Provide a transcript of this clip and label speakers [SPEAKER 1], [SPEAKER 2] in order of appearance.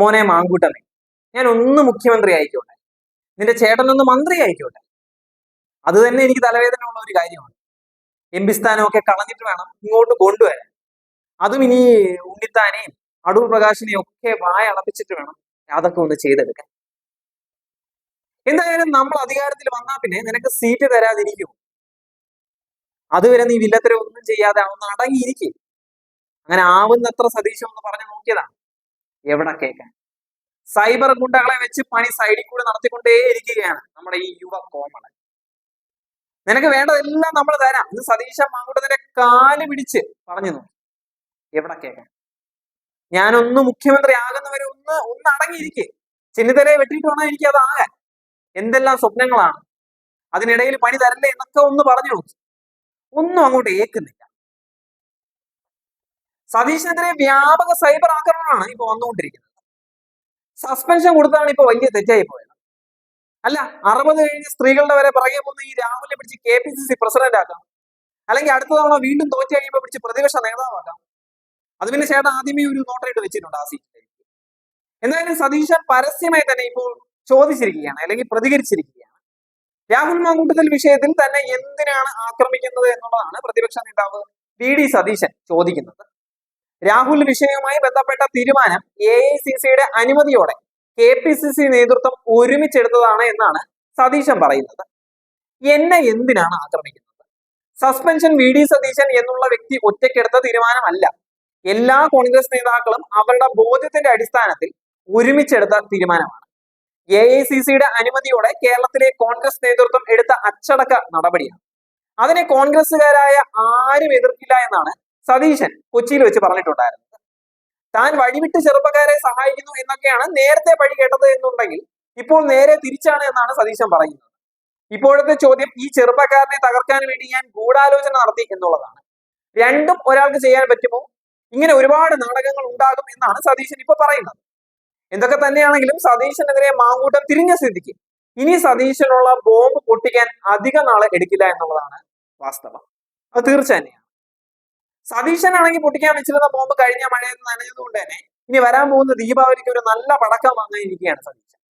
[SPEAKER 1] മോനെ മാങ്കൂട്ടമേ. ഞാൻ ഒന്ന് മുഖ്യമന്ത്രി ആയിക്കോട്ടെ നിന്റെ ചേട്ടനൊന്ന് മന്ത്രി ആയിക്കോട്ടെ അത് തന്നെ എനിക്ക് തലവേദന ഉള്ള ഒരു കാര്യമാണ്. എം പി സ്ഥാനമൊക്കെ കളഞ്ഞിട്ട് വേണം ഇങ്ങോട്ട് കൊണ്ടുവരാൻ. അതും ഇനി ഉണ്ണിത്താനെയും അടൂർ പ്രകാശിനെയും ഒക്കെ വായ അടപ്പിച്ചിട്ട് വേണം അതൊക്കെ ഒന്ന് ചെയ്തെടുക്കാൻ. എന്തായാലും നമ്മൾ അധികാരത്തിൽ വന്നാൽ പിന്നെ നിനക്ക് സീറ്റ് തരാതിരിക്കും അതുവരെ നീ വില്ലത്തരം ഒന്നും ചെയ്യാതെ ഒന്ന് അടങ്ങിയിരിക്കും. അങ്ങനെ ആവുന്നത്ര സതീശം ഒന്ന് പറഞ്ഞു നോക്കിയതാണ് എവിടെ കേൾക്കാൻ? സൈബർ ഗുണ്ടകളെ വെച്ച് പണി സൈഡിൽ കൂടെ നടത്തിക്കൊണ്ടേ ഇരിക്കുകയാണ് നമ്മുടെ ഈ യുവ കോമളൻ. നിനക്ക് വേണ്ടതെല്ലാം നമ്മൾ തരാം. ഇന്ന് സതീശ മാങ്കുട്ടത്തിന്റെ കാൽ പിടിച്ച് പറഞ്ഞു നോക്കി. എവിടെ കേൾക്കാൻ? ഞാനൊന്ന് മുഖ്യമന്ത്രി ആകുന്നവരെ ഒന്ന് ഒന്ന് അടങ്ങിയിരിക്കെ. ചെന്നിത്തലയെ വെട്ടിയിട്ട് വേണം എനിക്ക് അത് ആകാൻ. എന്തെല്ലാം സ്വപ്നങ്ങളാണ്. അതിനിടയിൽ പണി തരല്ലേ എന്നൊക്കെ ഒന്ന് പറഞ്ഞു ഒന്നും അങ്ങോട്ട് ഏക്കുന്നില്ല സതീശനെതിരെ വ്യാപക സൈബർ ആക്രമണമാണ് ഇപ്പൊ വന്നുകൊണ്ടിരിക്കുന്നത്. സസ്പെൻഷൻ കൊടുത്താണ് ഇപ്പൊ വലിയ തെറ്റായി പോയത്. അല്ല അറുപത് കഴിഞ്ഞ സ്ത്രീകളുടെ വരെ പിറകെ പോകുന്ന ഈ രാഹുലിനെ പിടിച്ച് K P C C president ആക്കാം. അല്ലെങ്കിൽ അടുത്ത തവണ വീണ്ടും തോറ്റ കഴിയുമ്പോൾ പിടിച്ച് പ്രതിപക്ഷ നേതാവാക്കാം. അത് പിന്നെ ചേട്ടൻ ആദ്യമേ ഒരു നോട്ടറിട്ട് വെച്ചിട്ടുണ്ട് ആ സീറ്റിലേക്ക് എന്തായാലും സതീശൻ പരസ്യമായി തന്നെ ഇപ്പോൾ ചോദിച്ചിരിക്കുകയാണ് അല്ലെങ്കിൽ പ്രതികരിച്ചിരിക്കുകയാണ്. രാഹുൽ മാങ്കൂട്ടത്തിൽ വിഷയത്തിൽ തന്നെ എന്തിനാണ് ആക്രമിക്കുന്നത് എന്നുള്ളതാണ് പ്രതിപക്ഷ നേതാവ് വി ഡി സതീശൻ ചോദിക്കുന്നത്. രാഹുൽ വിഷയവുമായി ബന്ധപ്പെട്ട തീരുമാനം എ ഐ സി സിയുടെ അനുമതിയോടെ കെ പി സി സി നേതൃത്വം ഒരുമിച്ചെടുത്തതാണ് എന്നാണ് സതീശൻ പറയുന്നത്. എന്നെ എന്തിനാണ് ആക്രമിക്കുന്നത്? സസ്പെൻഷൻ വി ഡി സതീശൻ എന്നുള്ള വ്യക്തി ഒറ്റയ്ക്കെടുത്ത തീരുമാനമല്ല. എല്ലാ കോൺഗ്രസ് നേതാക്കളും അവരുടെ ബോധ്യത്തിന്റെ അടിസ്ഥാനത്തിൽ ഒരുമിച്ചെടുത്ത തീരുമാനമാണ്. എ ഐ സി സിയുടെ അനുമതിയോടെ കേരളത്തിലെ കോൺഗ്രസ് നേതൃത്വം എടുത്ത അച്ചടക്ക നടപടിയാണ്. അതിനെ കോൺഗ്രസ്സുകാരായ ആരും എതിർക്കില്ല എന്നാണ് സതീശൻ കൊച്ചിയിൽ വെച്ച് പറഞ്ഞിട്ടുണ്ടായിരുന്നത് താൻ വഴിവിട്ട് ചെറുപ്പക്കാരെ സഹായിക്കുന്നു എന്നൊക്കെയാണ് നേരത്തെ പഴി കേട്ടത് എന്നുണ്ടെങ്കിൽ ഇപ്പോൾ നേരെ തിരിച്ചാണ് എന്നാണ് സതീശൻ പറയുന്നത്. ഇപ്പോഴത്തെ ചോദ്യം ഈ ചെറുപ്പക്കാരനെ തകർക്കാൻ വേണ്ടി ഞാൻ ഗൂഢാലോചന നടത്തി എന്നുള്ളതാണ്. രണ്ടും ഒരാൾക്ക് ചെയ്യാൻ പറ്റുമോ? ഇങ്ങനെ ഒരുപാട് നാടകങ്ങൾ ഉണ്ടാകും എന്നാണ് സതീശൻ ഇപ്പൊ പറയുന്നത്. എന്തൊക്കെ തന്നെയാണെങ്കിലും സതീശനെതിരെ മാങ്കൂട്ടം തിരിഞ്ഞ സ്ഥിതിക്ക് ഇനി സതീശനുള്ള ബോംബ് പൊട്ടിക്കാൻ അധിക നാളെ എടുക്കില്ല എന്നുള്ളതാണ് വാസ്തവം. അത് തീർച്ച തന്നെയാണ് സതീശനാണെങ്കിൽ പൊട്ടിക്കാൻ വെച്ചിരുന്ന ബോംബ് കഴിഞ്ഞ മഴയിൽ നനഞ്ഞതുകൊണ്ട് തന്നെ ഇനി വരാൻ പോകുന്ന ദീപാവലിക്ക് ഒരു നല്ല പടക്കം വാങ്ങാനിരിക്കുകയാണ് സതീശൻ.